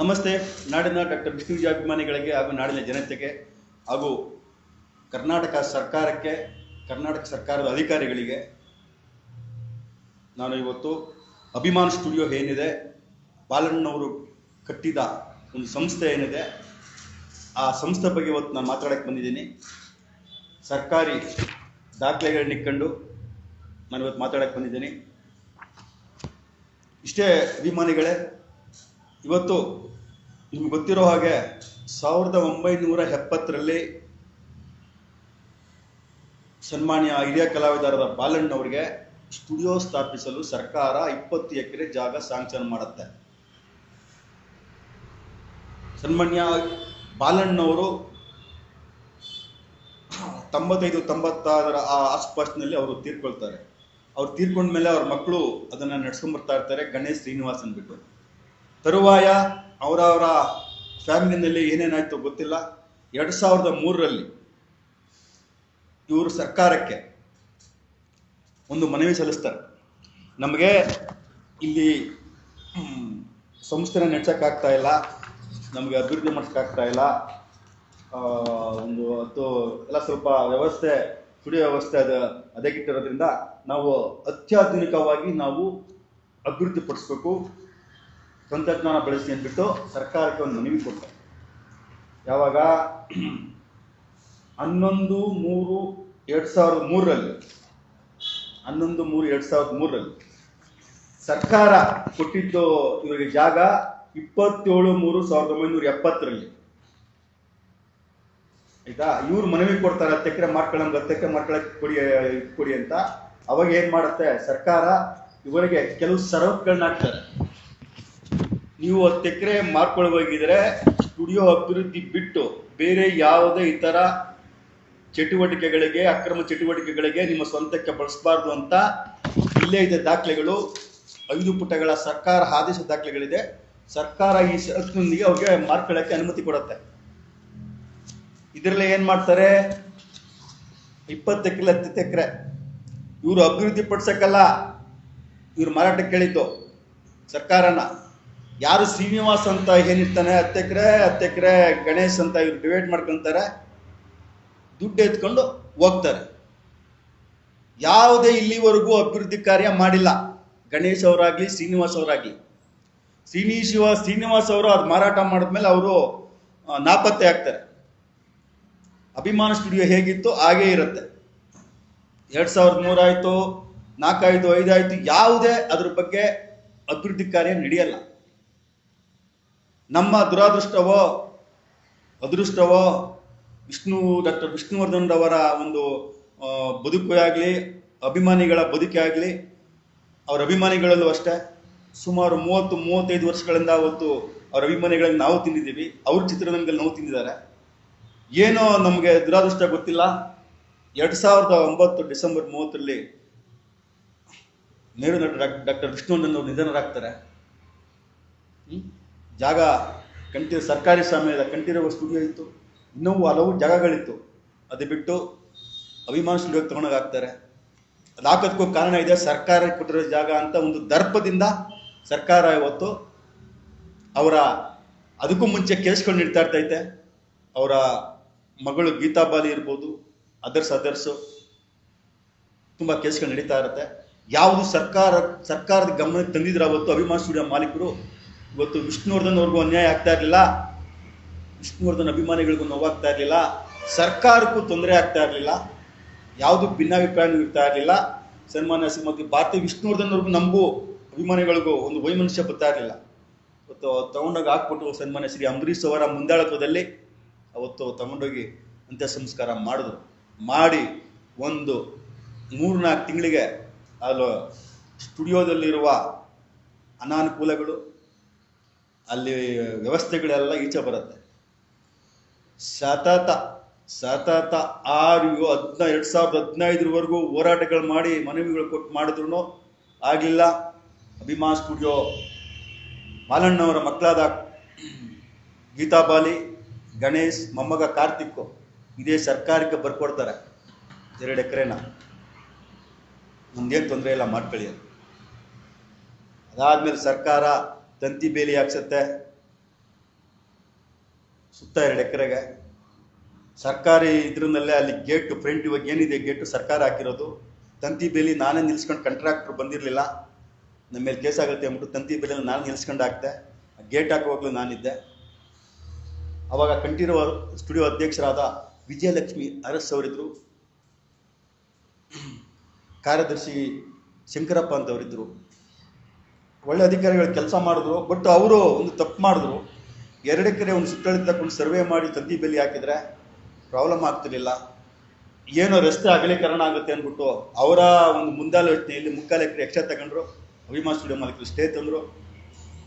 ನಮಸ್ತೆ. ನಾಡಿನ ಡಾಕ್ಟರ್ ವಿಷ್ಣುಜಿ ಅಭಿಮಾನಿಗಳಿಗೆ ಹಾಗೂ ನಾಡಿನ ಜನತೆಗೆ ಹಾಗೂ ಕರ್ನಾಟಕ ಸರ್ಕಾರಕ್ಕೆ, ಕರ್ನಾಟಕ ಸರ್ಕಾರದ ಅಧಿಕಾರಿಗಳಿಗೆ ನಾನು ಇವತ್ತು ಅಭಿಮಾನ್ ಸ್ಟುಡಿಯೋ ಏನಿದೆ ಬಾಲಣ್ಣವರು ಕಟ್ಟಿದ ಒಂದು ಸಂಸ್ಥೆ ಏನಿದೆ, ಆ ಸಂಸ್ಥೆ ಬಗ್ಗೆ ಇವತ್ತು ನಾನು ಮಾತಾಡಕ್ಕೆ ಬಂದಿದ್ದೀನಿ. ಸರ್ಕಾರಿ ದಾಖಲೆಗಳನ್ನ ಇಟ್ಕೊಂಡು ನಾನು ಇವತ್ತು ಮಾತಾಡಕ್ಕೆ ಬಂದಿದ್ದೀನಿ. ಇಷ್ಟೇ ಅಭಿಮಾನಿಗಳೇ, ಇವತ್ತು ನಿಮ್ಗೆ ಗೊತ್ತಿರೋ ಹಾಗೆ ಸಾವಿರದ ಒಂಬೈನೂರ ಎಪ್ಪತ್ತರಲ್ಲಿ ಸನ್ಮಾನ್ಯ ಹಿರಿಯ ಕಲಾವಿದರಾದ ಬಾಲಣ್ಣವರಿಗೆ ಸ್ಟುಡಿಯೋ ಸ್ಥಾಪಿಸಲು ಸರ್ಕಾರ ಇಪ್ಪತ್ತು ಎಕರೆ ಜಾಗ ಸ್ಯಾಂಕ್ಷನ್ ಮಾಡುತ್ತೆ. ಸನ್ಮಾನ್ಯ ಬಾಲಣ್ಣವರು ತೊಂಬತ್ತೈದು, ತೊಂಬತ್ತಾರರ ಆ ಆಸ್ಪಾಸ್ನಲ್ಲಿ ಅವರು ತೀರ್ಕೊಳ್ತಾರೆ. ಅವ್ರು ತೀರ್ಕೊಂಡ್ಮೇಲೆ ಅವ್ರ ಮಕ್ಕಳು ಅದನ್ನು ನಡ್ಸ್ಕೊಂಡ್ಬರ್ತಾ ಇರ್ತಾರೆ ಗಣೇಶ್ ಶ್ರೀನಿವಾಸ್ ಅಂದ್ಬಿಟ್ಟು ತರುವಾಯ ಅವರವರ ಫ್ಯಾಮಿಲಿನಲ್ಲಿ ಏನೇನಾಯಿತು ಗೊತ್ತಿಲ್ಲ. ಎರಡು ಸಾವಿರದ ಮೂರರಲ್ಲಿ ಇವರು ಸರ್ಕಾರಕ್ಕೆ ಒಂದು ಮನವಿ ಸಲ್ಲಿಸ್ತಾರೆ. ನಮಗೆ ಇಲ್ಲಿ ಸಂಸ್ಥೆನ ನಡೆಸೋಕ್ಕಾಗ್ತಾ ಇಲ್ಲ, ನಮಗೆ ಅಭಿವೃದ್ಧಿ ಮಾಡೋಕ್ಕಾಗ್ತಾ ಇಲ್ಲ. ಒಂದು ಹತ್ತು, ಎಲ್ಲ ಸ್ವಲ್ಪ ವ್ಯವಸ್ಥೆ ಸ್ಟುಡಿಯೋ ವ್ಯವಸ್ಥೆ ಅದು ಅದಕ್ಕಿಟ್ಟಿರೋದ್ರಿಂದ ನಾವು ಅತ್ಯಾಧುನಿಕವಾಗಿ ನಾವು ಅಭಿವೃದ್ಧಿ ಪಡಿಸ್ಬೇಕು ತಂತ್ರಜ್ಞಾನ ಬಳಸಿ ಅಂದ್ಬಿಟ್ಟು ಸರ್ಕಾರಕ್ಕೆ ಒಂದು ಮನವಿ ಕೊಟ್ಟೆ ಯಾವಾಗ? ಹನ್ನೊಂದು ಮೂರು ಎರಡು ಸಾವಿರದ ಮೂರರಲ್ಲಿ. ಹನ್ನೊಂದು ಮೂರು ಎರಡು ಸಾವಿರದ ಮೂರರಲ್ಲಿ. ಸರ್ಕಾರ ಕೊಟ್ಟಿದ್ದು ಇವರಿಗೆ ಜಾಗ ಇಪ್ಪತ್ತೇಳು ಮೂರು ಸಾವಿರದ ಒಂಬೈನೂರ ಎಪ್ಪತ್ತರಲ್ಲಿ. ಆಯ್ತಾ? ಇವ್ರು ಮನವಿ ಕೊಡ್ತಾರೆ ಹತ್ತು ಎಕರೆ ಮಾಡ್ಕೊಳ್ಳಂಗ್ ಹತ್ತು ಕೊಡಿ ಕೊಡಿ ಅಂತ. ಅವಾಗ ಏನು ಮಾಡುತ್ತೆ? ಸರ್ಕಾರ ಇವರಿಗೆ ಕೆಲವು ಸರಕುಗಳನ್ನ ಹಾಕ್ತಾರೆ. ನೀವು ಹತ್ತು ಎಕರೆ ಮಾಡ್ಕೊಳ್ಬೋಗಿದ್ರೆ ಸ್ಟುಡಿಯೋ ಅಭಿವೃದ್ಧಿ ಬಿಟ್ಟು ಬೇರೆ ಯಾವುದೇ ಇತರ ಚಟುವಟಿಕೆಗಳಿಗೆ, ಅಕ್ರಮ ಚಟುವಟಿಕೆಗಳಿಗೆ ನಿಮ್ಮ ಸ್ವಂತಕ್ಕೆ ಬಳಸಬಾರ್ದು ಅಂತ ಇಲ್ಲೇ ಇದೆ ದಾಖಲೆಗಳು, ಐದು ಪುಟಗಳ ಸರ್ಕಾರ ಆದೇಶ ದಾಖಲೆಗಳಿದೆ. ಸರ್ಕಾರ ಈ ಷರತ್ತಿನೊಂದಿಗೆ ಅವ್ರಿಗೆ ಮಾರ್ಕೊಳ್ಳಕ್ಕೆ ಅನುಮತಿ ಕೊಡುತ್ತೆ. ಇದರಲ್ಲಿ ಏನು ಮಾಡ್ತಾರೆ? ಇಪ್ಪತ್ತು ಎಕರೆ, ಹತ್ತು ಎಕರೆ. ಇವರು ಅಭಿವೃದ್ಧಿ ಪಡಿಸೋಕ್ಕಲ್ಲ. ಇವ್ರು ಮಾರಾಟಕ್ಕೆ ಕೇಳಿದ್ದು ಸರ್ಕಾರನ. ಯಾರು ಶ್ರೀನಿವಾಸ್ ಅಂತ ಏನಿರ್ತಾನೆ ಹತ್ತು ಎಕರೆ ಹತ್ತು ಎಕರೆ ಗಣೇಶ್ ಅಂತ ಇವ್ರು ಡಿವೈಡ್ ಮಾಡ್ಕೊಂತಾರೆ, ದುಡ್ಡು ಎತ್ಕೊಂಡು ಹೋಗ್ತಾರೆ. ಯಾವುದೇ ಇಲ್ಲಿವರೆಗೂ ಅಭಿವೃದ್ಧಿ ಕಾರ್ಯ ಮಾಡಿಲ್ಲ. ಗಣೇಶ್ ಅವರಾಗ್ಲಿ, ಶ್ರೀನಿವಾಸ್ ಅವರಾಗ್ಲಿ. ಶ್ರೀನಿಶಿವ ಶ್ರೀನಿವಾಸ್ ಅವರು ಅದು ಮಾರಾಟ ಮಾಡಿದ್ಮೇಲೆ ಅವರು ನಾಪತ್ತೆ ಆಗ್ತಾರೆ. ಅಭಿಮಾನ ಸ್ಟುಡಿಯೋ ಹೇಗಿತ್ತು ಹಾಗೇ ಇರುತ್ತೆ. ಎರಡು ಸಾವಿರದ ಮೂರಾಯ್ತು ನಾಲ್ಕಾಯ್ತು ಐದಾಯ್ತು ಯಾವುದೇ ಅದ್ರ ಬಗ್ಗೆ ಅಭಿವೃದ್ಧಿ ಕಾರ್ಯ ನಡೆಯಲ್ಲ. ನಮ್ಮ ದುರಾದೃಷ್ಟವೋ, ಅದೃಷ್ಟವೋ, ವಿಷ್ಣು, ಡಾಕ್ಟರ್ ವಿಷ್ಣುವರ್ಧನ್ ರವರ ಒಂದು ಬದುಕು ಆಗಲಿ ಅಭಿಮಾನಿಗಳ ಬದುಕೇ ಆಗಲಿ ಅವರ ಅಭಿಮಾನಿಗಳಲ್ಲೂ ಅಷ್ಟೇ, ಸುಮಾರು ಮೂವತ್ತು, ಮೂವತ್ತೈದು ವರ್ಷಗಳಿಂದ ಅವತ್ತು ಅವರ ಅಭಿಮಾನಿಗಳಲ್ಲಿ ನಾವು ತಿಂದಿದ್ದೀವಿ, ಅವ್ರ ಚಿತ್ರರಂಗದಲ್ಲಿ ನಾವು ತಿಂದಿದ್ದಾರೆ ಏನೋ ನಮಗೆ ದುರಾದೃಷ್ಟ ಗೊತ್ತಿಲ್ಲ ಎರಡು ಸಾವಿರದ ಒಂಬತ್ತು ಡಿಸೆಂಬರ್ ಮೂವತ್ತರಲ್ಲಿ, ಮೇರು ನಟ ಡಾಕ್ಟರ್ ವಿಷ್ಣುವರ್ಧನ್ ಅವರು ನಿಧನರಾಗ್ತಾರೆ? ಜಾಗ ಕಂಠಿ ಸರ್ಕಾರಿ ಸ್ವಾಮ್ಯದ ಕಂಠೀರವ ಸ್ಟುಡಿಯೋ ಇತ್ತು. ಇನ್ನೂ ಹಲವು ಜಾಗಗಳಿತ್ತು. ಅದು ಬಿಟ್ಟು ಅಭಿಮಾನ ಸ್ಟುಡಿಯೋಗೆ ತಗೊಂಡೋಗಿ ಹಾಕ್ತಾರೆ. ಅದು ಹಾಕೋದಕ್ಕೂ ಕಾರಣ ಇದೆ, ಸರ್ಕಾರ ಕೊಟ್ಟಿರೋ ಜಾಗ ಅಂತ ಒಂದು ದರ್ಪದಿಂದ ಸರ್ಕಾರ ಇವತ್ತು ಅವರ ಅದಕ್ಕೂ ಮುಂಚೆ ಕೇಸ್ಗಳು ನೀಡ್ತಾ ಇರ್ತೈತೆ. ಅವರ ಮಗಳು ಗೀತಾ ಬಾಲಿ ಇರ್ಬೋದು ಅದರ್ಸ್ ಅದರ್ಸು ತುಂಬ ಕೇಸ್ಗಳು ನಡೀತಾ ಇರುತ್ತೆ. ಯಾವುದು ಸರ್ಕಾರ, ಸರ್ಕಾರದ ಗಮನಕ್ಕೆ ತಂದಿದ್ರೆ ಅವತ್ತು ಅಭಿಮಾನ ಸ್ಟುಡಿಯೋ ಮಾಲೀಕರು ಇವತ್ತು ವಿಷ್ಣುವರ್ಧನ್ ಅವ್ರಿಗೂ ಅನ್ಯಾಯ ಆಗ್ತಾ ಇರಲಿಲ್ಲ, ವಿಷ್ಣುವರ್ಧನ್ ಅಭಿಮಾನಿಗಳಿಗೂ ನೋವಾಗ್ತಾ ಇರಲಿಲ್ಲ, ಸರ್ಕಾರಕ್ಕೂ ತೊಂದರೆ ಆಗ್ತಾ ಇರಲಿಲ್ಲ, ಯಾವುದು ಭಿನ್ನಾಭಿಪ್ರಾಯ ಇರ್ತಾ ಇರಲಿಲ್ಲ. ಸನ್ಮಾನ್ಯ ಶ್ರೀಮತಿ ಭಾರತಿ ವಿಷ್ಣುವರ್ಧನ್ ಅವ್ರಿಗೂ ನಮಗೂ ಅಭಿಮಾನಿಗಳಿಗೂ ಒಂದು ವೈಮನುಷ್ಯ ಬರ್ತಾ ಇರಲಿಲ್ಲ. ಇವತ್ತು ತಗೊಂಡೋಗಿ ಹಾಕ್ಬಿಟ್ಟು ಸನ್ಮಾನ್ಯ ಶ್ರೀ ಅಂಬರೀಶ್ ಅವರ ಮುಂದಾಳತ್ವದಲ್ಲಿ ಅವತ್ತು ತಗೊಂಡೋಗಿ ಅಂತ್ಯ ಸಂಸ್ಕಾರ ಮಾಡಿದ್ರು. ಮಾಡಿ ಒಂದು ಮೂರ್ನಾಲ್ಕು ತಿಂಗಳಿಗೆ ಅಲ್ಲಿ ಸ್ಟುಡಿಯೋದಲ್ಲಿರುವ ಅನಾನುಕೂಲಗಳು ಅಲ್ಲಿ ವ್ಯವಸ್ಥೆಗಳೆಲ್ಲ ಈಚೆ ಬರುತ್ತೆ. ಸತತ ಸತತ ಆರು ಹದಿನ, ಎರಡು ಸಾವಿರದ ಹದಿನೈದರವರೆಗೂ ಹೋರಾಟಗಳು ಮಾಡಿ ಮನವಿಗಳು ಕೊಟ್ಟು ಮಾಡಿದ್ರು ಆಗಲಿಲ್ಲ. ಅಭಿಮಾನ್ ಸ್ಟುಡಿಯೋ ಮಾಲಣ್ಣವರ ಮಕ್ಕಳಾದ ಗೀತಾಬಾಲಿ ಗಣೇಶ್, ಮೊಮ್ಮಗ ಕಾರ್ತಿಕ್ ಇದೇ ಸರ್ಕಾರಕ್ಕೆ ಬರ್ಕೊಡ್ತಾರೆ. ಎರಡು ಎಕರೆನ. ಮುಂದೇನು ತೊಂದರೆ ಇಲ್ಲ, ಮಾಡ್ಕೊಳ್ಳಿ ಅದಾದ್ಮೇಲೆ ಸರ್ಕಾರ ತಂತಿ ಬೇಲಿ ಹಾಕ್ಸತ್ತೆ. ಸುತ್ತ ಎರಡು ಎಕರೆಗೆ. ಸರ್ಕಾರಿ ಇದ್ರನ್ನಲ್ಲೇ ಅಲ್ಲಿ ಗೇಟು ಫ್ರಂಟ್ ಇವಾಗ ಏನಿದೆ ಗೇಟು ಸರ್ಕಾರ ಹಾಕಿರೋದು. ತಂತಿ ಬೇಲಿ ನಾನೇ ನಿಲ್ಸ್ಕೊಂಡು ಕಂಟ್ರಾಕ್ಟ್ರು ಬಂದಿರಲಿಲ್ಲ. ನಮ್ಮ ಮೇಲೆ ಕೇಸ್ ಆಗುತ್ತೆ ಅಂದ್ಬಿಟ್ಟು ತಂತಿ ಬೇಲಿ ನಾನು ನಿಲ್ಸ್ಕೊಂಡು ಹಾಕ್ತೆ ಗೇಟ್ ಹಾಕುವಾಗಲೂ ನಾನಿದ್ದೆ. ಅವಾಗ ಕಂಠೀರವ ಸ್ಟುಡಿಯೋ ಅಧ್ಯಕ್ಷರಾದ ವಿಜಯಲಕ್ಷ್ಮಿ ಅರಸ್ ಅವರಿದ್ದರು ಕಾರ್ಯದರ್ಶಿ ಶಂಕರಪ್ಪ ಅಂತವರಿದ್ದರು ಒಳ್ಳೆ ಅಧಿಕಾರಿಗಳು ಕೆಲಸ ಮಾಡಿದ್ರು ಬಟ್ ಅವರು ಒಂದು ತಪ್ಪು ಮಾಡಿದ್ರು. ಎಕರೆ ಒಂದು ಸುತ್ತಳಿ ತಗೊಂಡು ಸರ್ವೆ ಮಾಡಿ ತಂತಿ ಬೆಲೆ ಹಾಕಿದ್ರೆ ಪ್ರಾಬ್ಲಮ್ ಆಗ್ತಿರ್ಲಿಲ್ಲ. ಏನೋ ರಸ್ತೆ ಅಗಲೀಕರಣ ಆಗುತ್ತೆ ಅಂದ್ಬಿಟ್ಟು ಅವರ ಒಂದು ಮುಂದಾಲೋಚನೆಯಲ್ಲಿ ಮುಕ್ಕಾಲು ಎಕರೆ ಎಕ್ಸ್ಟ್ರಾ ತಗೊಂಡ್ರು ಅಭಿಮಾನ್ ಸ್ಟುಡಿಯೋ ಮಾಲೀಕರು ಸ್ಟೇ ತಂದರು.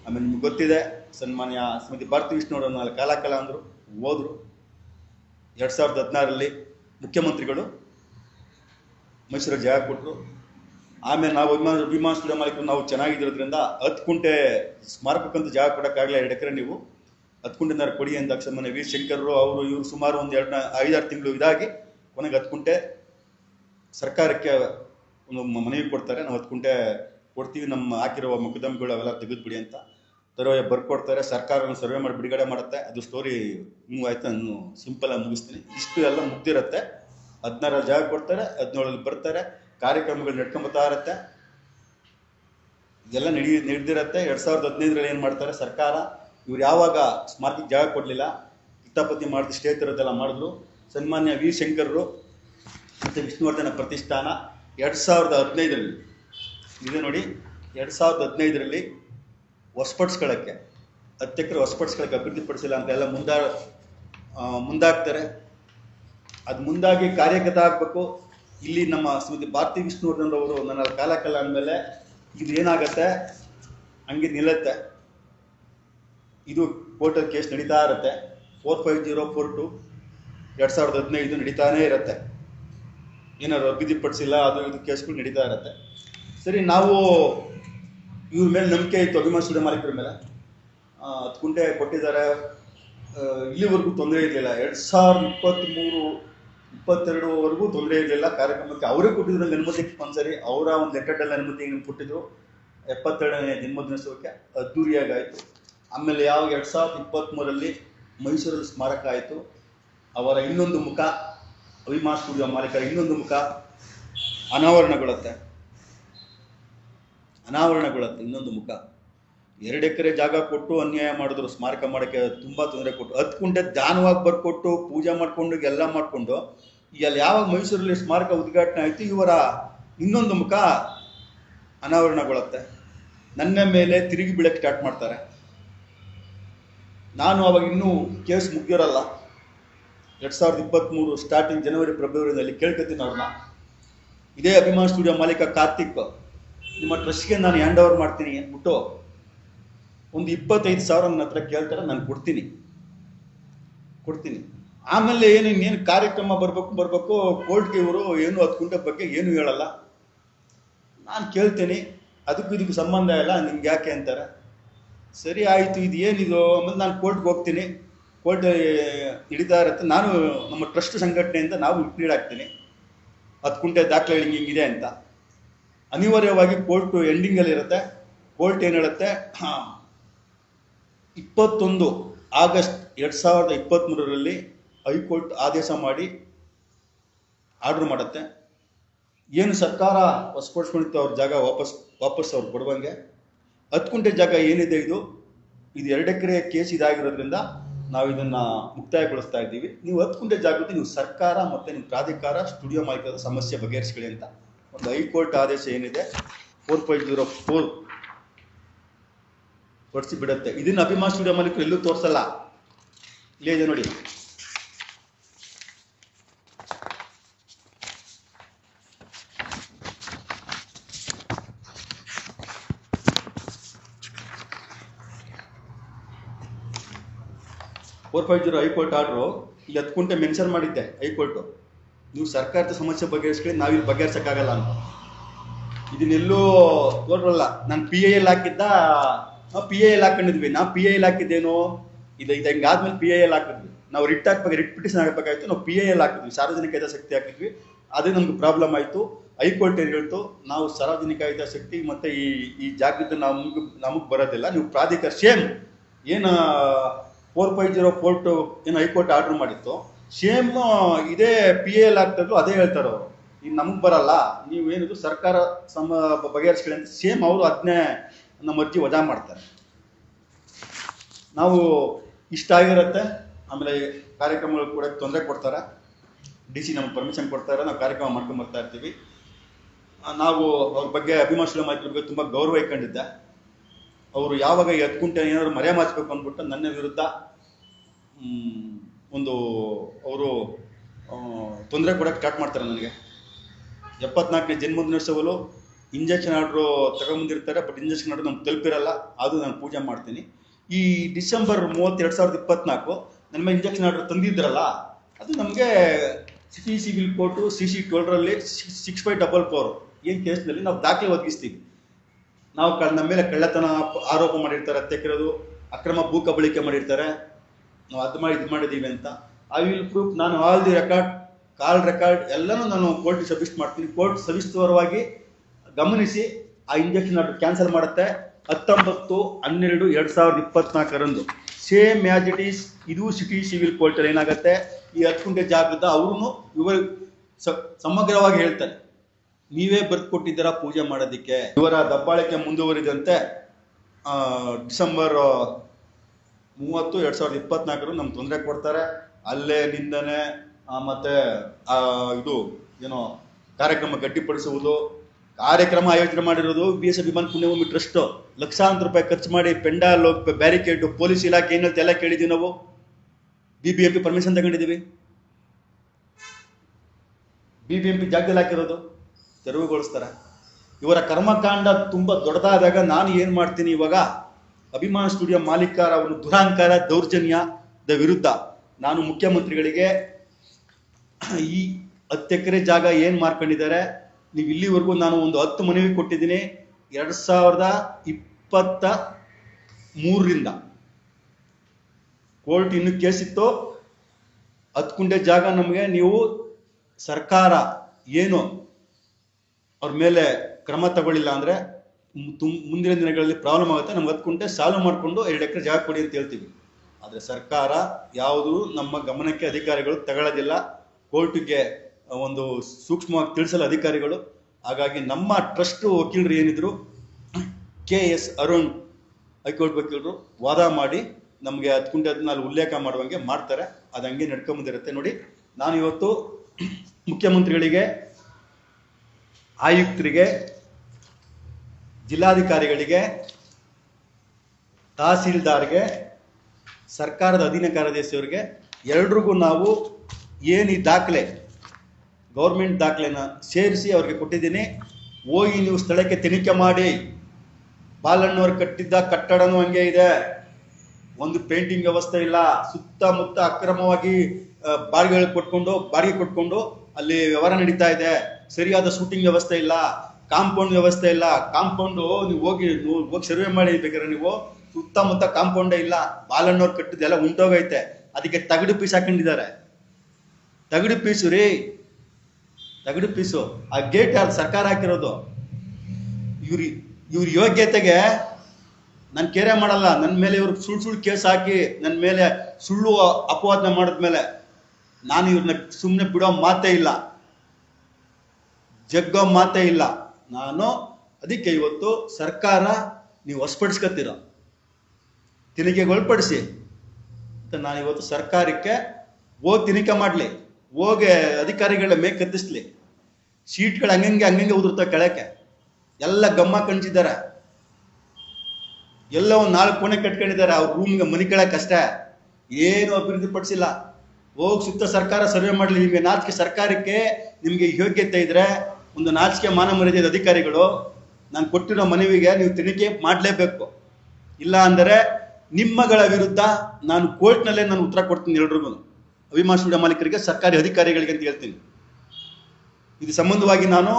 ಆಮೇಲೆ ನಿಮ್ಗೆ ಗೊತ್ತಿದೆ, ಸನ್ಮಾನ್ಯ ಶ್ರೀಮತಿ ಭಾರತಿ ವಿಷ್ಣುವರನ್ನು ಅಲ್ಲಿ ಕಾಲ ಕಾಲ ಅಂದರು, ಹೋದರು. ಎರಡು ಸಾವಿರದ ಹದಿನಾರರಲ್ಲಿ ಮುಖ್ಯಮಂತ್ರಿಗಳು ಮೈಸೂರಿಗೆ ಜಾಗ ಕೊಟ್ಟರು ಆಮೇಲೆ ನಾವು ಅಭಿಮಾನ ಅಭಿಮಾನ ಸ್ಟುಡಿಯೋ ಮಾಲೀಕರು ನಾವು ಚೆನ್ನಾಗಿದ್ದಿರೋದ್ರಿಂದ ಹತ್ತು ಕುಂಟೆ ಸ್ಮಾರಕಕ್ಕಂತ ಜಾಗ ಕೊಡೋಕ್ಕಾಗಲ್ಲ ಎರಡು ಎಕರೆ ನೀವು. ಹತ್ತು ಕುಂಟೆನಾರು ಕೊಡಿ ಅಂತ ತಕ್ಷಣ ವೀರ್ ಶಂಕರರು, ಅವರು ಇವರು ಸುಮಾರು ಒಂದು ಎರಡು ಐದಾರು ತಿಂಗಳು ಇದಾಗಿ ಕೊನೆಗೆ ಹತ್ತು ಕುಂಟೆ ಸರ್ಕಾರಕ್ಕೆ ಒಂದು ಮನವಿ ಕೊಡ್ತಾರೆ. ನಾವು ಹತ್ತು ಕುಂಟೆ ಕೊಡ್ತೀವಿ, ನಮ್ಮ ಹಾಕಿರೋ ಮೊಕದ್ದಮೆಗಳು ಅವೆಲ್ಲ ತೆಗೆದುಬಿಡಿ ಅಂತ. ಸರ್ವೆ ಬರ್ಕೊಡ್ತಾರೆ ಸರ್ಕಾರ ಸರ್ವೆ ಮಾಡಿ ಬಿಡುಗಡೆ ಮಾಡುತ್ತೆ. ಅದು ಸ್ಟೋರಿ ಮೂವ್ ಆಯ್ತು, ನಾನು ಸಿಂಪಲ್ ಆಗಿ ಮುಗಿಸ್ತೀನಿ. ಇಷ್ಟು ಎಲ್ಲ ಮುಗ್ದಿರುತ್ತೆ. ಹದಿನಾರಲ್ಲಿ ಜಾಗ ಕೊಡ್ತಾರೆ ಹದಿನೇಳಲ್ಲಿ ಬರ್ತಾರೆ. ಕಾರ್ಯಕ್ರಮಗಳು ನಡ್ಕೊಂಬತ್ತಾ ಇರುತ್ತೆ. ಇದೆಲ್ಲ ನಡಿ ನಡೆದಿರುತ್ತೆ. ಎರಡು ಸಾವಿರದ ಹದಿನೈದರಲ್ಲಿ ಏನು ಮಾಡ್ತಾರೆ? ಸರ್ಕಾರ ಇವ್ರು ಯಾವಾಗ ಸ್ಮಾರಕಕ್ಕೆ ಜಾಗ ಕೊಡಲಿಲ್ಲ ಕಿತಾಪತಿ ಮಾಡಿದ ಸ್ಟೇ ಥರದ್ದೆಲ್ಲ ಮಾಡಿದ್ರು. ಸನ್ಮಾನ್ಯ ವಿ ಶಂಕರರು ಮತ್ತು ವಿಷ್ಣುವರ್ಧನ ಪ್ರತಿಷ್ಠಾನ ಎರಡು ಸಾವಿರದ ಹದಿನೈದರಲ್ಲಿ. ಇದು ನೋಡಿ, ಎರಡು ಸಾವಿರದ ಹದಿನೈದರಲ್ಲಿ ಹೊಸಪಡಿಸ್ಕೊಳ್ಳೋಕ್ಕೆ ಎಕರೆ ಹೊಸಪಡಿಸ್ಕೊಳ್ಳೋಕ್ಕೆ ಅಭಿವೃದ್ಧಿಪಡಿಸಿಲ್ಲ ಅಂತ ಎಲ್ಲ ಮುಂದಾ ಮುಂದಾಗ್ತಾರೆ. ಅದು ಮುಂದಾಗಿ ಕಾರ್ಯಗತ ಆಗಬೇಕು. ಇಲ್ಲಿ ನಮ್ಮ ಶ್ರೀಮತಿ ಭಾರತಿ ವಿಷ್ಣುವರ್ಧನ್ ಅವರು ನನ್ನ ಕಾಲ ಕಾಲ ಅಂದಮೇಲೆ ಇದು ಏನಾಗತ್ತೆ? ಹಂಗೆ ನಿಲ್ಲತ್ತೆ. ಇದು ಕೋರ್ಟಲ್ ಕೇಸ್ ನಡೀತಾ ಇರುತ್ತೆ. Four five zero four two ಎರಡು ಸಾವಿರದ ಹದಿನೈದು ನಡೀತಾನೇ ಇರುತ್ತೆ. ಏನಾದ್ರು ಅಭಿವೃದ್ಧಿಪಡಿಸಿಲ್ಲ ಅದು ಇದು ಕೇಸ್ಗಳು ನಡೀತಾ ಇರುತ್ತೆ. ಸರಿ, ನಾವು ಇವ್ರ ಮೇಲೆ ನಂಬಿಕೆ ಇತ್ತು, ಅಭಿಮಾನ ಸ್ಟುಡಿಯೋ ಮಾಲೀಕರ ಮೇಲೆ. ಹತ್ತು ಕುಂಟೆ ಕೊಟ್ಟಿದ್ದಾರೆ. ಇಲ್ಲಿವರೆಗೂ ತೊಂದರೆ ಇರಲಿಲ್ಲ. ಎರಡು ಸಾವಿರದ ಇಪ್ಪತ್ತ್ಮೂರು ಇಪ್ಪತ್ತೆರಡುವರೆಗೂ ತೊಂದರೆ ಇರಲಿಲ್ಲ. ಕಾರ್ಯಕ್ರಮಕ್ಕೆ ಅವರೇ ಕೊಟ್ಟಿದ್ರು. ನಂಗೆ ಅನುಮತಿ ಸ್ಪಾನ್ಸರಿ. ಅವರ ಒಂದು ಲೆಟರ್ಡಲ್ಲಿ ಅನುಮತಿ ಕೊಟ್ಟಿದ್ರು. ಎಪ್ಪತ್ತೆರಡನೇ ಜನ್ಮದಿನೋತ್ಸವಕ್ಕೆ ಅದ್ದೂರಿಯಾಗಿ ಆಯಿತು ಆಮೇಲೆ ಯಾವಾಗ ಎರಡು ಸಾವಿರದ ಇಪ್ಪತ್ತ್ಮೂರರಲ್ಲಿ ಮೈಸೂರಲ್ಲಿ ಸ್ಮಾರಕ ಆಯಿತು. ಅವರ ಇನ್ನೊಂದು ಮುಖ, ಅಭಿಮಾನ್ ಸ್ಟುಡಿಯೋ ಮಾಲೀಕರ ಇನ್ನೊಂದು ಮುಖ, ಅನಾವರಣಗೊಳ್ಳುತ್ತೆ. ಅನಾವರಣಗೊಳ್ಳುತ್ತೆ. ಇನ್ನೊಂದು ಮುಖ. ಎರಡು ಎಕರೆ ಜಾಗ ಕೊಟ್ಟು ಅನ್ಯಾಯ ಮಾಡಿದ್ರು. ಸ್ಮಾರಕ ಮಾಡೋಕ್ಕೆ ತುಂಬ ತೊಂದರೆ ಕೊಟ್ಟು. ಹತ್ತು ಕುಂಟೆ ದಾನವಾಗಿ ಬರ್ಕೊಟ್ಟು, ಪೂಜೆ ಮಾಡಿಕೊಂಡು, ಎಲ್ಲ ಮಾಡಿಕೊಂಡು ಅಲ್ಲಿ ಯಾವಾಗ ಮೈಸೂರಲ್ಲಿ ಸ್ಮಾರಕ ಉದ್ಘಾಟನೆ ಆಯಿತು, ಇವರ ಇನ್ನೊಂದು ಮುಖ ಅನಾವರಣಗೊಳ್ಳುತ್ತೆ. ನನ್ನ ಮೇಲೆ ತಿರುಗಿ ಬೀಳಕ್ಕೆ ಸ್ಟಾರ್ಟ್ ಮಾಡ್ತಾರೆ. ನಾನು ಅವಾಗ ಇನ್ನೂ ಕೇಸ್ ಮುಗಿಯೋರಲ್ಲ. ಎರಡು ಸಾವಿರದ ಇಪ್ಪತ್ತ್ಮೂರು ಸ್ಟಾರ್ಟಿಂಗ್ ಜನವರಿ ಫೆಬ್ರವರಿನಲ್ಲಿ ಕೇಳ್ಕೊತೀನಿ ಅವ್ರನ್ನ. ಇದೇ ಅಭಿಮಾನ್ ಸ್ಟುಡಿಯೋ ಮಾಲೀಕ ಕಾರ್ತಿಕ್. ನಿಮ್ಮ ಟ್ರಸ್ಟ್ಗೆ ನಾನು ಹ್ಯಾಂಡ್ ಓವರ್ ಮಾಡ್ತೀನಿ ಅಂದ್ಬಿಟ್ಟು ಒಂದು ಇಪ್ಪತ್ತೈದು ಸಾವಿರ ನನ್ನ ಹತ್ರ ಕೇಳ್ತಾರೆ, ನಾನು ಕೊಡ್ತೀನಿ. ಕೊಡ್ತೀನಿ. ಆಮೇಲೆ ಏನು ಇನ್ನೇನು ಕಾರ್ಯಕ್ರಮ ಬರಬೇಕು ಬರಬೇಕು, ಕೋರ್ಟ್ಗೆ ಇವರು ಏನು ಹತ್ತು ಗುಂಟೆ ಬಗ್ಗೆ ಏನು ಹೇಳಲ್ಲ. ನಾನು ಕೇಳ್ತೀನಿ, ಅದಕ್ಕೂ ಇದಕ್ಕೆ ಸಂಬಂಧ ಇಲ್ಲ, ನಿಮ್ಗೆ ಯಾಕೆ ಅಂತಾರೆ. ಸರಿ ಆಯಿತು, ಇದು ಏನಿದು? ಆಮೇಲೆ ನಾನು ಕೋರ್ಟ್ಗೆ ಹೋಗ್ತೀನಿ. ಕೋರ್ಟ್ ಹಿಡಿತಾ ಇರುತ್ತೆ ನಾನು ನಮ್ಮ ಟ್ರಸ್ಟ್ ಸಂಘಟನೆಯಿಂದ ನಾವು ನೀಡಾಕ್ತೀನಿ ಹತ್ತು ಕುಂಟೆ ದಾಖಲೆ ಹಿಂಗೆ ಹಿಂಗಿದೆ ಅಂತ. ಅನಿವಾರ್ಯವಾಗಿ ಕೋರ್ಟ್ ಎಂಡಿಂಗಲ್ಲಿ ಇರುತ್ತೆ. ಕೋರ್ಟ್ ಏನು ಹೇಳುತ್ತೆ? ಇಪ್ಪತ್ತೊಂದು ಆಗಸ್ಟ್ ಎರಡು ಸಾವಿರದ ಇಪ್ಪತ್ತ್ಮೂರರಲ್ಲಿ ಹೈಕೋರ್ಟ್ ಆದೇಶ ಮಾಡಿ ಆರ್ಡರ್ ಮಾಡುತ್ತೆ. ಏನು ಸರ್ಕಾರ ಹೊಸಪಡಿಸ್ಕೊಂಡಿತ್ತು ಅವ್ರ ಜಾಗ ವಾಪಸ್ ವಾಪಸ್ ಅವ್ರು ಕೊಡುವಂಗೆ? ಹತ್ತು ಕುಂಟೆ ಜಾಗ ಏನಿದೆ ಇದು? ಇದು ಎರಡು ಎಕರೆ ಕೇಸ್ ಇದಾಗಿರೋದ್ರಿಂದ ನಾವು ಇದನ್ನು ಮುಕ್ತಾಯಗೊಳಿಸ್ತಾ ಇದ್ದೀವಿ. ನೀವು ಹತ್ತು ಕುಂಟೆ ಜಾಗದಲ್ಲಿ ನೀವು ಸರ್ಕಾರ ಮತ್ತು ನಿಮ್ಮ ಪ್ರಾಧಿಕಾರ ಸ್ಟುಡಿಯೋ ಮಾಲೀಕರ ಸಮಸ್ಯೆ ಬಗೆಹರಿಸ್ಕೊಳ್ಳಿ ಅಂತ. ಒಂದು ಹೈಕೋರ್ಟ್ ಆದೇಶ ಏನಿದೆ? ಫೋರ್ ಪಾಯಿಂಟ್ ಜೀರೋ ಫೋರ್ ಹೊಡಿಸಿ ಬಿಡುತ್ತೆ. ಇದನ್ನು ಅಭಿಮಾನ ಸ್ಟುಡಿಯೋ ಮಾಲೀಕರು ಎಲ್ಲೂ ತೋರಿಸಲ್ಲ. ಇಲ್ಲೇ ಇದೆ ನೋಡಿ. ಫೈವ್ ಹೈಕೋರ್ಟ್ ಆರ್ಡ್ರು ಇಲ್ಲಿ ಹತ್ತು ಮೆನ್ಷನ್ ಮಾಡಿದ್ದೆ ಹೈಕೋರ್ಟು. ನೀವು ಸರ್ಕಾರದ ಸಮಸ್ಯೆ ಬಗೆಹರಿಸ್ಕೊಳ್ಳಿ ಇಲ್ಲಿ ಬಗೆಹರಿಸೋಕ್ಕಾಗಲ್ಲ ಅಂತ. ಇದನ್ನೆಲ್ಲೂ ತೋರಲ್ಲ ನಾನು ಪಿ ಎ ಎಲ್ ಹಾಕಿದ್ದ ಪಿ ಎ ಎಲ್ ಹಾಕೊಂಡಿದ್ವಿ. ನಾವು ಪಿ ಎ ಎಲ್ ಹಾಕಿದ್ದೇನು, ಇದು ಇದು ಹಿಂಗಾದ್ಮೇಲೆ ಪಿ ಎ ಎಲ್ ಹಾಕಿದ್ವಿ. ನಾವು ರಿಟ್ ಹಾಕ್ಬೇಕು ರಿಟ್ ಪಿಟಿಷನ್ ಹಾಕಬೇಕಾಯ್ತು, ನಾವು ಪಿ ಎ ಎಲ್ ಹಾಕಿದ್ವಿ. ಸಾರ್ವಜನಿಕ ಹಿತಾಸಕ್ತಿ ಹಾಕಿದ್ವಿ. ಅದೇ ನಮ್ಗೆ ಪ್ರಾಬ್ಲಮ್ ಆಯಿತು. ಹೈಕೋರ್ಟ್ ಏನು ಹೇಳ್ತು, ನಾವು ಸಾರ್ವಜನಿಕ ಹಿತಾಸಕ್ತಿ ಮತ್ತು ಈ ಈ ಜಾಗದ ನಮ್ಗೆ, ನಮಗೆ ಬರೋದಿಲ್ಲ. ನೀವು ಪ್ರಾಧಿಕಾರ ಸೇಮ್. ಏನು four five zero four two ಏನು ಹೈಕೋರ್ಟ್ ಆರ್ಡರ್ ಮಾಡಿತ್ತು. ಸೇಮ್ ಇದೇ ಪಿ ಎಲ್ ಆಗ್ತಾರಲ್ಲೂ ಅದೇ ಹೇಳ್ತಾರೆ ಅವರು. ಈಗ ನಮಗೆ ಬರಲ್ಲ, ನೀವು ಏನಿದು ಸರ್ಕಾರ ಸಮ, ಬಗೆಹರಿಸ್ಕೊಳ್ಳಿ ಅಂತ ಸೇಮ್ ಅವರು ಅದನ್ನೇ ನಮ್ಮ ಅರ್ಜಿ ವಜಾ ಮಾಡ್ತಾರೆ. ನಾವು ಇಷ್ಟ ಆಗಿರುತ್ತೆ, ಆಮೇಲೆ ಕಾರ್ಯಕ್ರಮಗಳು ಕೂಡ ತೊಂದರೆ ಕೊಡ್ತಾರೆ. ಡಿ ಸಿ ನಮ್ಗೆ ಪರ್ಮಿಷನ್ ಕೊಡ್ತಾರೆ, ನಾವು ಕಾರ್ಯಕ್ರಮ ಮಾಡ್ಕೊಂಡು ಬರ್ತಾ ಇರ್ತೀವಿ. ನಾವು ಅವ್ರ ಬಗ್ಗೆ ಅಭಿಮಾನಶೀಲ ಮಾಹಿತಿ ಬಗ್ಗೆ ತುಂಬ ಗೌರವ ಇಟ್ಕೊಂಡಿದ್ದೆ. ಅವರು ಯಾವಾಗ ಎತ್ಕುಂಟೆ ಏನಾದ್ರು ಮರೆ ಮಾಚಬೇಕು ಅಂದ್ಬಿಟ್ಟು ನನ್ನ ವಿರುದ್ಧ ಒಂದು ಅವರು ತೊಂದರೆ ಕೊಡೋಕ್ಕೆ ಸ್ಟಾರ್ಟ್ ಮಾಡ್ತಾರೆ ನನಗೆ. ಎಪ್ಪತ್ನಾಲ್ಕನೇ ಜನ್ಮದಿನೋತ್ಸವಲು ಇಂಜೆಕ್ಷನ್ ಆರ್ಡ್ರು ತಗೊಂಬಂದಿರ್ತಾರೆ ಬಟ್ ಇಂಜೆಕ್ಷನ್ ಆರ್ಡ್ರು ನಮ್ಗೆ ತಲುಪಿರಲ್ಲ, ಅದು ನಾನು ಪೂಜೆ ಮಾಡ್ತೀನಿ. ಈ ಡಿಸೆಂಬರ್ ಮೂವತ್ತೆರಡು ಸಾವಿರದ ಇಪ್ಪತ್ನಾಲ್ಕು ನನ್ನ ಮೇಲೆ ಇಂಜೆಕ್ಷನ್ ಆರ್ಡ್ರ್ ತಂದಿದ್ರಲ್ಲ, ಅದು ನಮಗೆ city civil court C C ಟ್ವೆಲ್ರಲ್ಲಿ six five double four ಏನು ಕೇಸ್ನಲ್ಲಿ ನಾವು ದಾಖಲೆ ಒದಗಿಸ್ತೀವಿ. ನಾವು ನಮ್ಮ ಮೇಲೆ ಕಳ್ಳತನ ಆರೋಪ ಮಾಡಿರ್ತಾರೆ ತೆಕ್ಕಿರೋದು ಅಕ್ರಮ ಭೂ ಕಬಳಿಕೆ ಮಾಡಿರ್ತಾರೆ. ನಾವು ಅದು ಮಾಡಿ ಇದು ಮಾಡಿದ್ದೀವಿ ಅಂತ. ಐ ವಿಲ್ ಪ್ರೂಫ್ ನಾನು all the record call record ಎಲ್ಲನೂ ನಾನು ಕೋರ್ಟ್ ಸಬ್ಮಿಟ್ ಮಾಡ್ತೀನಿ. ಕೋರ್ಟ್ ಸವಿಸ್ತರವಾಗಿ ಗಮನಿಸಿ, ಆ ಇಂಜೆಕ್ಷನ್ ಆರ್ಡರ್ ಕ್ಯಾನ್ಸಲ್ ಮಾಡುತ್ತೆ. ಹತ್ತೊಂಬತ್ತು, ಹನ್ನೆರಡು, ಎರಡು ಸಾವಿರದ ಇಪ್ಪತ್ನಾಲ್ಕರಂದು. ಸೇಮ್ ಆ್ಯಸ್ ಇಟ್ ಈಸ್ ಇದು ಸಿಟಿ ಸಿವಿಲ್ ಕೋರ್ಟಲ್ಲಿ ಏನಾಗುತ್ತೆ? ಈ ಹತ್ತು ಗುಂಟೆ ಜಾಗದ ಅವರು ಇವರು ಸಮಗ್ರವಾಗಿ ಹೇಳ್ತಾರೆ. ನೀವೇ ಬರ್ದು ಕೊಟ್ಟಿದ್ದೀರ ಪೂಜೆ ಮಾಡೋದಕ್ಕೆ? ಇವರ ದಬ್ಬಾಳಿಕೆ ಮುಂದುವರಿದಂತೆ ಡಿಸೆಂಬರ್ ಮೂವತ್ತು, ಎರಡು ಸಾವಿರದ ಇಪ್ಪತ್ನಾಲ್ಕರು ನಮ್ಗೆ ತೊಂದರೆ ಕೊಡ್ತಾರೆ. ಅಲ್ಲೇ ನಿಂದನೆ ಮತ್ತೆ ಇದು, ಏನೋ ಕಾರ್ಯಕ್ರಮ ಗಟ್ಟಿಪಡಿಸುವುದು, ಕಾರ್ಯಕ್ರಮ ಆಯೋಜನೆ ಮಾಡಿರೋದು B S Abhiman Punyabhoomi trust. ಲಕ್ಷಾಂತರ ರೂಪಾಯಿ ಖರ್ಚು ಮಾಡಿ ಪೆಂಡಾಲ್, ಬ್ಯಾರಿಕೇಡ್, ಪೊಲೀಸ್ ಇಲಾಖೆ ಏನಂತ ಎಲ್ಲ ಕೇಳಿದ್ದೀವಿ ನಾವು. B B M P permission ತಗೊಂಡಿದ್ದೀವಿ. ಬಿ ಬಿ ಎಂ ಪಿ ಜಾಗದಲ್ಲಿ ಹಾಕಿರೋದು. ತೆರವುಗೊಳಿಸ್ತಾರೆ. ಇವರ ಕರ್ಮಕಾಂಡ ತುಂಬ ದೊಡ್ಡದಾದಾಗ ನಾನು ಏನು ಮಾಡ್ತೀನಿ ಇವಾಗ? ಅಭಿಮಾನ ಸ್ಟುಡಿಯೋ ಮಾಲೀಕರ ಒಂದು ದುರಾಂಕಾರ ದೌರ್ಜನ್ಯದ ವಿರುದ್ಧ. ನಾನು ಮುಖ್ಯಮಂತ್ರಿಗಳಿಗೆ ಈ ಹತ್ತು ಎಕರೆ ಜಾಗ ಏನು ಮಾರ್ಕೊಂಡಿದ್ದಾರೆ? ನೀವು ಇಲ್ಲಿವರೆಗೂ ನಾನು ಒಂದು ಹತ್ತು ಮನವಿ ಕೊಟ್ಟಿದ್ದೀನಿ. ಎರಡು ಸಾವಿರದ ಇಪ್ಪತ್ತ ಮೂರರಿಂದ. ಕೋರ್ಟ್ ಇನ್ನು ಕೇಸಿತ್ತು ಕುಂಟೆ ಜಾಗ ನಮಗೆ. ನೀವು ಸರ್ಕಾರ ಏನು ಅವ್ರ ಮೇಲೆ ಕ್ರಮ ತಗೊಳ್ಳಿಲ್ಲ ಅಂದರೆ ಮುಂದಿನ ದಿನಗಳಲ್ಲಿ ಪ್ರಾಬ್ಲಮ್ ಆಗುತ್ತೆ. ನಮ್ಗೆ ಹತ್ತು ಕುಂಟೆ ಸಾಲ್ವ್ ಮಾಡಿಕೊಂಡು ಎರಡು ಎಕರೆ ಜಾಗ ಕೊಡಿ ಅಂತ ಹೇಳ್ತೀವಿ. ಆದರೆ ಸರ್ಕಾರ ಯಾವುದು ನಮ್ಮ ಗಮನಕ್ಕೆ ಅಧಿಕಾರಿಗಳು ತಗೊಳ್ಳೋದಿಲ್ಲ. ಕೋರ್ಟಿಗೆ ಒಂದು ಸೂಕ್ಷ್ಮವಾಗಿ ತಿಳಿಸಲು ಅಧಿಕಾರಿಗಳು. ಹಾಗಾಗಿ ನಮ್ಮ ಟ್ರಸ್ಟ್ ವಕೀಲರು ಏನಿದ್ರು, ಕೆ ಎಸ್ ಅರುಣ್ ಹೈಕೋರ್ಟ್ ವಕೀಲರು ವಾದ ಮಾಡಿ ನಮಗೆ ಹತ್ತು ಕುಂಟೆ ಅದನ್ನ ಅಲ್ಲಿ ಉಲ್ಲೇಖ ಮಾಡುವಂಗೆ ಮಾಡ್ತಾರೆ. ಅದು ಹಂಗೆ ನಡ್ಕೊಂಬಂದಿರುತ್ತೆ. ನೋಡಿ ನಾನು ಇವತ್ತು ಮುಖ್ಯಮಂತ್ರಿಗಳಿಗೆ ಆಯುಕ್ತರಿಗೆ, ಜಿಲ್ಲಾಧಿಕಾರಿಗಳಿಗೆ, ತಹಸೀಲ್ದಾರ್ಗೆ, ಸರ್ಕಾರದ ಅಧೀನ ಕಾರ್ಯದರ್ಶಿಯವರಿಗೆ ಎಲ್ರಿಗೂ ನಾವು ಏನು ಈ ದಾಖಲೆ, ಗೌರ್ಮೆಂಟ್ ದಾಖಲೆನ ಸೇರಿಸಿ ಅವ್ರಿಗೆ ಕೊಟ್ಟಿದ್ದೀನಿ. ಹೋಗಿ ನೀವು ಸ್ಥಳಕ್ಕೆ ತನಿಖೆ ಮಾಡಿ. ಬಾಲಣ್ಣವ್ರು ಕಟ್ಟಿದ್ದ ಕಟ್ಟಡನೂ ಹಂಗೆ ಇದೆ. ಒಂದು ಪೇಂಟಿಂಗ್ ವ್ಯವಸ್ಥೆ ಇಲ್ಲ. ಸುತ್ತಮುತ್ತ ಅಕ್ರಮವಾಗಿ ಬಾಡಿಗೆ ಕೊಟ್ಕೊಂಡು ಬಾಡಿಗೆ ಕೊಟ್ಕೊಂಡು ಅಲ್ಲಿ ವ್ಯವಹಾರ ನಡೀತಾ ಇದೆ. ಸರಿಯಾದ ಶೂಟಿಂಗ್ ವ್ಯವಸ್ಥೆ ಇಲ್ಲ ಕಾಂಪೌಂಡ್ ವ್ಯವಸ್ಥೆ ಇಲ್ಲ. ಕಾಂಪೌಂಡು ನೀವು ಹೋಗಿ ಹೋಗಿ ಸರ್ವೆ ಮಾಡಿ ಬೇಕಾದ್ರೆ ನೀವು, ಸುತ್ತಮುತ್ತ ಕಾಂಪೌಂಡೇ ಇಲ್ಲ. ಬಾಲಣ್ಣವ್ರು ಕಟ್ಟಿದ್ದೆಲ್ಲ ಉಂಟೋಗೈತೆ. ಅದಕ್ಕೆ ತಗಡು ಪೀಸ್ ಹಾಕೊಂಡಿದ್ದಾರೆ. ತಗಡು ಪೀಸು ರೀ. ತಗಡು ಪೀಸು ಆ ಗೇಟ್ ಯಾರು ಸರ್ಕಾರ ಹಾಕಿರೋದು. ಇವ್ರಿ, ಇವ್ರ ಯೋಗ್ಯತೆಗೆ ನಾನು ಕೇರೆ ಮಾಡಲ್ಲ. ನನ್ನ ಮೇಲೆ ಇವ್ರು ಸುಳ್ಳು ಸುಳ್ಳು ಕೇಸ್ ಹಾಕಿ ನನ್ನ ಮೇಲೆ ಸುಳ್ಳು ಅಪವಾದನೆ ಮಾಡಿದ್ಮೇಲೆ ನಾನು ಇವ್ರನ್ನ ಸುಮ್ಮನೆ ಬಿಡೋ ಮಾತೇ ಇಲ್ಲ. ಜಗ್ಗೋ ಮಾತೇ ಇಲ್ಲ. ನಾನು ಅದಕ್ಕೆ ಇವತ್ತು ಸರ್ಕಾರ ನೀವು ಹೊಸಪಡಿಸ್ಕೊತೀರ ತಿನಿಖೆಗೆ ಒಳಪಡಿಸಿ. ಅಂತ ನಾನು ಇವತ್ತು ಸರ್ಕಾರಕ್ಕೆ ಹೋಗಿ ತಿನಿಖೆ ಮಾಡಲಿ. ಹೋಗಿ ಅಧಿಕಾರಿಗಳ ಮೇಲೆ ಕತ್ತಿಸ್ಲಿ ಸೀಟ್ಗಳು ಹಂಗಂಗೆ ಹಂಗಂಗೆ ಉದುರ್ತಾವೆ ಕೆಳಕ್ಕೆ. ಎಲ್ಲ ಗಮ್ಮ ಕಣ್ಸಿದ್ದಾರೆ. ಎಲ್ಲ ಒಂದು ನಾಲ್ಕು ಕೋಣೆ ಕಟ್ಕೊಂಡಿದ್ದಾರೆ. ಅವ್ರ ರೂಮ್ಗೆ ಮನೆ ಕೇಳಕ್ಕೆ ಅಷ್ಟೇ. ಏನು ಅಭಿವೃದ್ಧಿ ಪಡಿಸಿಲ್ಲ ಹೋಗಿ ಸುತ್ತ ಸರ್ಕಾರ ಸರ್ವೆ ಮಾಡಲಿ, ನಿಮಗೆ ನಾಚಿಕೆ ಸರ್ಕಾರಕ್ಕೆ ನಿಮಗೆ ಯೋಗ್ಯತೆ ಇದ್ರೆ ಒಂದು ನಾಚಿಕೆ ಮಾನ ಮರ್ಯಾದೆ ಅಧಿಕಾರಿಗಳು ನಾನು ಕೊಟ್ಟಿರೋ ಮನವಿಗೆ ನೀವು ತನಿಖೆ ಮಾಡಲೇಬೇಕು. ಇಲ್ಲ ಅಂದರೆ ನಿಮ್ಮಗಳ ವಿರುದ್ಧ ನಾನು ಕೋರ್ಟ್ನಲ್ಲೇ ನಾನು ಉತ್ತರ ಕೊಡ್ತೀನಿ ಎಲ್ರಿಗೂ. ಸ್ಟುಡಿಯೋ ಮಾಲೀಕರಿಗೆ, ಸರ್ಕಾರಿ ಅಧಿಕಾರಿಗಳಿಗೆ ಅಂತ ಹೇಳ್ತೀನಿ. ಇದು ಸಂಬಂಧವಾಗಿ ನಾನು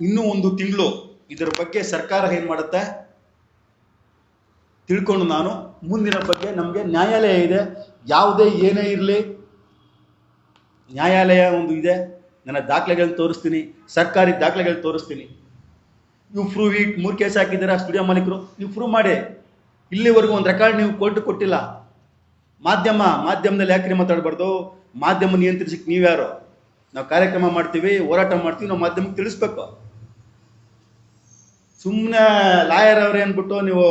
ಇನ್ನೂ ಒಂದು ತಿಂಗಳು ಇದರ ಬಗ್ಗೆ ಸರ್ಕಾರ ಏನು ಮಾಡುತ್ತೆ? ತಿಳ್ಕೊಂಡು ನಾನು ಮುಂದಿನ ಬಗ್ಗೆ ನಮಗೆ ನ್ಯಾಯಾಲಯ ಇದೆ. ಯಾವುದೇ ಏನೇ ಇರಲಿ, ನ್ಯಾಯಾಲಯ ಒಂದು ಇದೆ, ನನ್ನ ದಾಖಲೆಗಳನ್ನ ತೋರಿಸ್ತೀನಿ, ಸರ್ಕಾರಿ ದಾಖಲೆಗಳು ತೋರಿಸ್ತೀನಿ. ನೀವು ಪ್ರೂವ್ ಇಟ್ ಮೂರು ಕೇಸ್ ಹಾಕಿದ್ದೀರಾ ಸ್ಟುಡಿಯೋ ಮಾಲೀಕರು? ನೀವು ಪ್ರೂವ್ ಮಾಡಿ. ಇಲ್ಲಿವರೆಗೂ ಒಂದು ರೆಕಾರ್ಡ್ ನೀವು ಕೋರ್ಟ್ ಕೊಟ್ಟಿಲ್ಲ. ಮಾಧ್ಯಮ, ಮಾಧ್ಯಮದಲ್ಲಿ ಯಾಕ್ರಿ ಮಾತಾಡಬಾರ್ದು? ಮಾಧ್ಯಮ ನಿಯಂತ್ರಿಸಕ್ಕೆ ನೀವ್ಯಾರು ನಾವು ಕಾರ್ಯಕ್ರಮ ಮಾಡ್ತೀವಿ, ಹೋರಾಟ ಮಾಡ್ತೀವಿ, ನಾವು ಮಾಧ್ಯಮಕ್ಕೆ ತಿಳಿಸ್ಬೇಕು. ಸುಮ್ಮನೆ ಲಾಯರ್ ಅವ್ರೆ ಅಂದ್ಬಿಟ್ಟು ನೀವು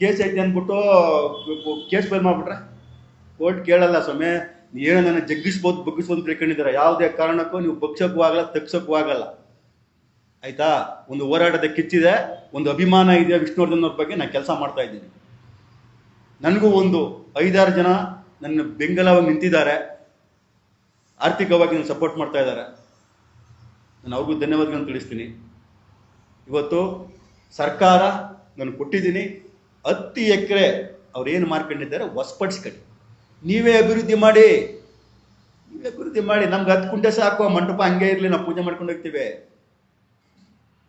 ಕೇಸ್ ಐತೆ ಅಂದ್ಬಿಟ್ಟು ಕೇಸ್ ಫೈಲ್ ಮಾಡ್ಬಿಟ್ರೆ? ಕೋರ್ಟ್ ಕೇಳಲ್ಲ ಸ್ವಾಮಿ. ಏನೋ ನನ್ನ ಜಗ್ಗಿಸ್ಬೋದು, ಬಗ್ಗಿಸ್ಬೋದು ತಿಳ್ಕೊಂಡಿದ್ದಾರೆ? ಯಾವುದೇ ಕಾರಣಕ್ಕೂ ನೀವು ಬಗ್ಸಕ್ಕೂ ಆಗಲ್ಲ, ತಗ್ಸಕ್ಕೂ ಆಗಲ್ಲ. ಆಯ್ತಾ? ಒಂದು ಹೋರಾಟದ ಕಿಚ್ಚಿದೆ, ಒಂದು ಅಭಿಮಾನ ಇದೆ ವಿಷ್ಣುವರ್ಧನ್ ಅವ್ರ ಬಗ್ಗೆ? ನಾನು ಕೆಲಸ ಮಾಡ್ತಾ ಇದ್ದೀನಿ. ನನಗೂ ಒಂದು ಐದಾರು ಜನ ನನ್ನ ಬೆಂಗಲವಾಗಿ ನಿಂತಿದ್ದಾರೆ. ಆರ್ಥಿಕವಾಗಿ ನನ್ನ ಸಪೋರ್ಟ್ ಮಾಡ್ತಾ ಇದ್ದಾರೆ. ನಾನು ಅವ್ರಿಗೂ ಧನ್ಯವಾದಗಳನ್ನು ತಿಳಿಸ್ತೀನಿ. ಇವತ್ತು ಸರ್ಕಾರ ನಾನು ಕೊಟ್ಟಿದ್ದೀನಿ. ಹತ್ತು ಎಕರೆ ಅವ್ರು ಏನು ಮಾರ್ಕೊಂಡಿದ್ದಾರೆ? ವಸ್ಪಡಿಸ್ಕೊಳ್ಳಿ ನೀವೇ ಅಭಿವೃದ್ಧಿ ಮಾಡಿ, ನೀವೇ ಅಭಿವೃದ್ಧಿ ಮಾಡಿ, ನಮ್ಗೆ ಹತ್ತು ಕುಂಟೆ ಸಾಕು ಮಂಟಪ ಹಂಗೆ ಇರಲಿ, ನಾವು ಪೂಜೆ ಮಾಡ್ಕೊಂಡು ಹೋಗ್ತೀವಿ.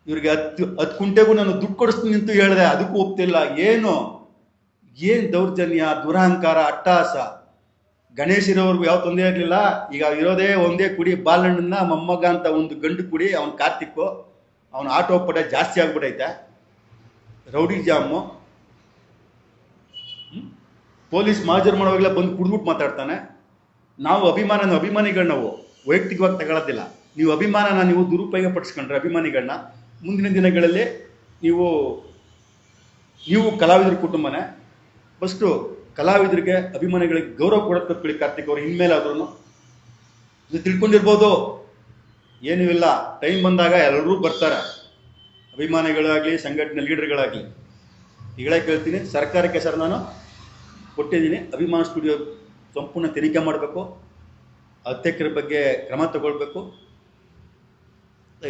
ಇವ್ರಿಗೆ ಹತ್ತು ಹತ್ತು ಕುಂಟೆಗೂ ನಾನು ದುಡ್ಡು ಕೊಡಿಸ್ತೀನಿ ಅಂತೂ ಹೇಳಿದೆ, ಅದಕ್ಕೂ ಒಪ್ತಿಲ್ಲ ಏನು? ಏನು ದೌರ್ಜನ್ಯ, ದುರಹಂಕಾರ ಅಟ್ಟಹಾಸ ಇರೋವರೆಗೂ ಯಾವ ತೊಂದರೆ ಇರಲಿಲ್ಲ? ಈಗ ಇರೋದೇ ಒಂದೇ ಕುಡಿ ಬಾಲಣ್ಣನ ಮೊಮ್ಮಗ ಅಂತ ಒಂದು ಗಂಡು ಕುಡಿ, ಅವನ ಕಾರ್ತಿಕ್ಕು, ಅವನ ಆಟೋ ಪಟ ಜಾಸ್ತಿ ಆಗ್ಬಿಟ್ಟೈತೆ ರೌಡಿ ಜಾಮು? ಪೊಲೀಸ್ ಮಾಜರ್ ಮಾಡೋವಾಗಲೇ ಬಂದು ಕುಡ್ದ್ಬಿಟ್ಟು ಮಾತಾಡ್ತಾನೆ. ನಾವು ಅಭಿಮಾನ ಅಭಿಮಾನಿಗಳು ನಾವು. ವೈಯಕ್ತಿಕವಾಗಿ ತಗೊಳ್ಳೋದಿಲ್ಲ ನೀವು ಅಭಿಮಾನನ ನೀವು ದುರುಪಯೋಗ ಪಡಿಸ್ಕೊಂಡ್ರೆ ಅಭಿಮಾನಿಗಳನ್ನ, ಮುಂದಿನ ದಿನಗಳಲ್ಲಿ ನೀವು ನೀವು ಕಲಾವಿದರ ಕುಟುಂಬನೇ. ಫಸ್ಟು ಕಲಾವಿದರಿಗೆ, ಅಭಿಮಾನಿಗಳಿಗೆ ಗೌರವ ಕೊಡೋದು ಕಲ್ತ್ಕೊಳ್ಳಿ ಕಾರ್ತಿಕ್ ಅವರು ಇನ್ಮೇಲಾದ್ರೂ ಇದು ತಿಳ್ಕೊಂಡಿರ್ಬೋದು. ಏನೂ ಇಲ್ಲ. ಟೈಮ್ ಬಂದಾಗ ಎಲ್ಲರೂ ಬರ್ತಾರೆ. ಅಭಿಮಾನಿಗಳಾಗಲಿ, ಸಂಘಟನೆ ಲೀಡರ್ಗಳಾಗಲಿ ಈಗಲೇ ಕೇಳ್ತೀನಿ ಸರ್ಕಾರಕ್ಕೆ ಸರ್ ನಾನು ಕೊಟ್ಟಿದ್ದೀನಿ. ಅಭಿಮಾನ ಸ್ಟುಡಿಯೋ ಸಂಪೂರ್ಣ ತನಿಖೆ ಮಾಡಬೇಕು. ಅಧ್ಯಕ್ಷರ ಬಗ್ಗೆ ಕ್ರಮ ತಗೊಳ್ಬೇಕು.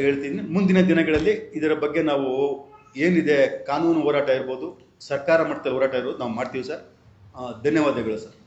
ಹೇಳ್ತೀನಿ ಮುಂದಿನ ದಿನಗಳಲ್ಲಿ ಇದರ ಬಗ್ಗೆ ನಾವು ಏನಿದೆ, ಕಾನೂನು ಹೋರಾಟ ಇರ್ಬೋದು, ಸರ್ಕಾರ ಮಟ್ಟದ ಹೋರಾಟ ಇರ್ಬೋದು ನಾವು ಮಾಡ್ತೀವಿ ಸರ್. ಧನ್ಯವಾದಗಳು ಸರ್.